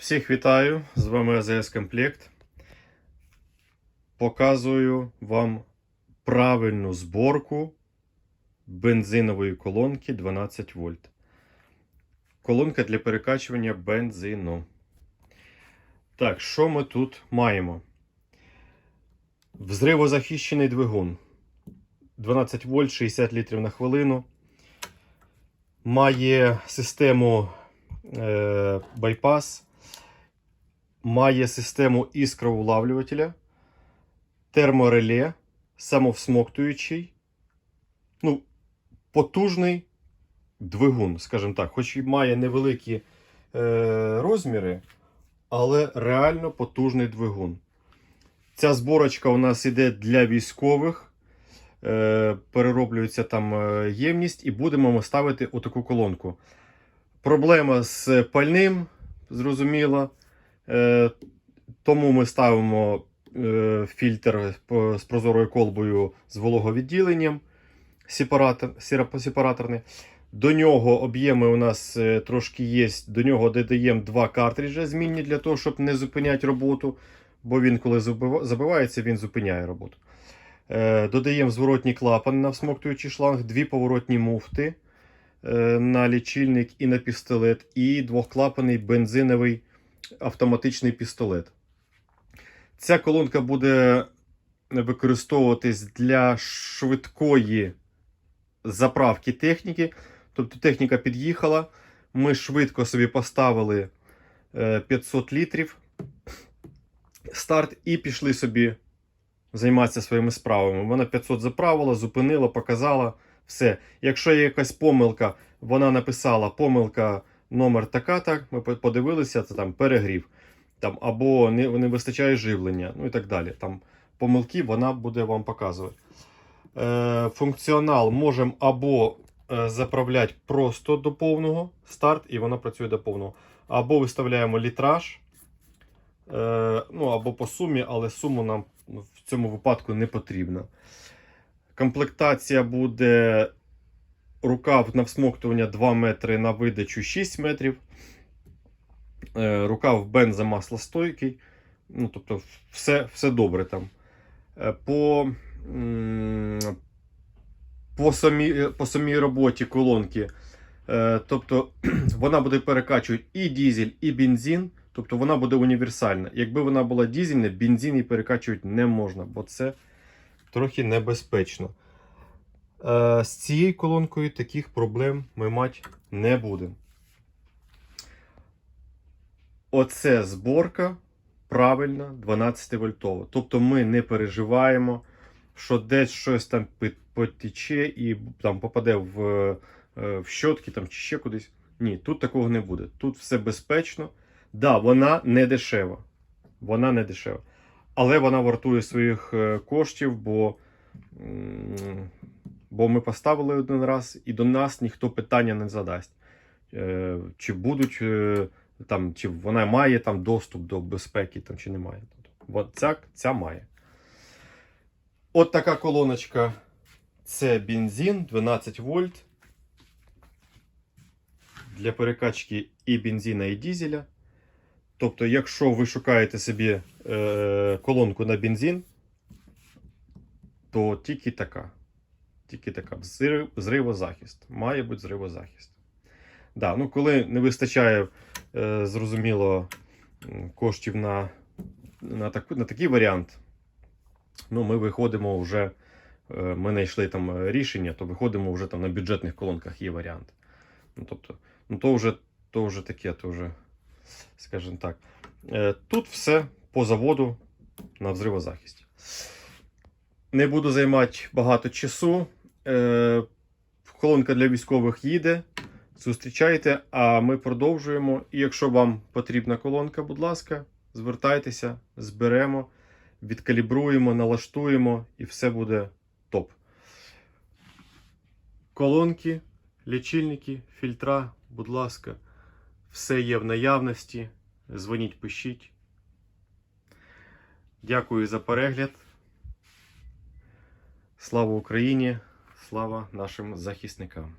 Всіх вітаю! З вами АЗС Комплект. Показую вам правильну зборку бензинової колонки 12 вольт. Колонка для перекачування бензину. Так, що ми тут маємо? Взривозахищений двигун. 12 вольт 60 літрів на хвилину. Має систему е, байпас має систему іскроулавлювателя, термореле, самовсмоктуючий, ну, потужний двигун, скажімо так, хоч і має невеликі е, розміри, але реально потужний двигун. Ця зборочка у нас іде для військових. Е, перероблюється там е, ємність, і будемо ми ставити отаку колонку. Проблема з пальним, зрозуміло. Е, Тому ми ставимо е, фільтр з прозорою колбою з вологовідділенням сепаратор, сепараторний. До нього об'єми у нас е, трошки є. До нього додаємо два картриджі змінні для того, щоб не зупиняти роботу. Бо він, коли забивається, він зупиняє роботу. Додаємо зворотній клапан на всмоктуючий шланг, дві поворотні муфти на лічильник і на пістолет, і двохклапаний бензиновий автоматичний пістолет. Ця колонка буде використовуватись для швидкої заправки техніки. Тобто техніка під'їхала, ми швидко собі поставили е, 500 літрів старт і пішли собі займатися своїми справами. Вона 500 заправила, зупинила, показала все. Якщо є якась помилка, вона написала помилка номер така, так ми подивилися, це там перегрів, там, або не, не вистачає живлення, ну і так далі. Там помилки вона буде вам показувати. Е, функціонал можемо або е, заправляти просто до повного старт, і вона працює до повного. Або виставляємо літраж, е, ну або по сумі, але суму нам в цьому випадку не потрібна. Комплектація буде рукав на всмоктування 2 метри на видачу 6 метрів. Е, Рукав бензомаслостойкий. Ну, тобто, все, все добре там. Е, По, по, самій, по самій роботі колонки. е, Тобто, вона буде перекачувати і дізель, і бензин. Тобто вона буде універсальна. Якби вона була дізельна, бензин її перекачувати не можна, бо це трохи небезпечно. Е, З цією колонкою таких проблем ми мати не будемо. Оце зборка правильна 12 вольтова. Тобто ми не переживаємо, що десь щось там потече і там попаде в, е, в щотки там, чи ще кудись. Ні, тут такого не буде. Тут все безпечно. Да, вона не дешева. Вона не дешева. Але вона вартує своїх е, коштів, бо, бо ми поставили один раз, і до нас ніхто питання не задасть. Е, Чи будуть е, там, чи вона має там доступ до безпеки, там, чи немає. От ця, ця має. От така колоночка. Це бензин 12 вольт. Для перекачки і бензина, і дізеля. Тобто, якщо ви шукаєте собі е, колонку на бензин, то тільки така. Тільки така. Зривозахист. Має бути зривозахист. Да, ну коли не вистачає, е, зрозуміло, коштів на, на, таку, на такий варіант, ну, ми виходимо вже. е, Ми знайшли там е, рішення, то виходимо вже там на бюджетних колонках є варіант. Ну, тобто, ну то вже, то вже таке, то вже, скажімо так. Тут все по заводу на взривозахисті. Не буду займати багато часу. Е, Колонка для військових їде. Зустрічайте, а ми продовжуємо. І якщо вам потрібна колонка, будь ласка, звертайтеся, зберемо, відкалібруємо, налаштуємо і все буде топ. Колонки, лічильники, фільтра, будь ласка, все є в наявності. Дзвоніть, пишіть. Дякую за перегляд. Слава Україні! Слава нашим захисникам!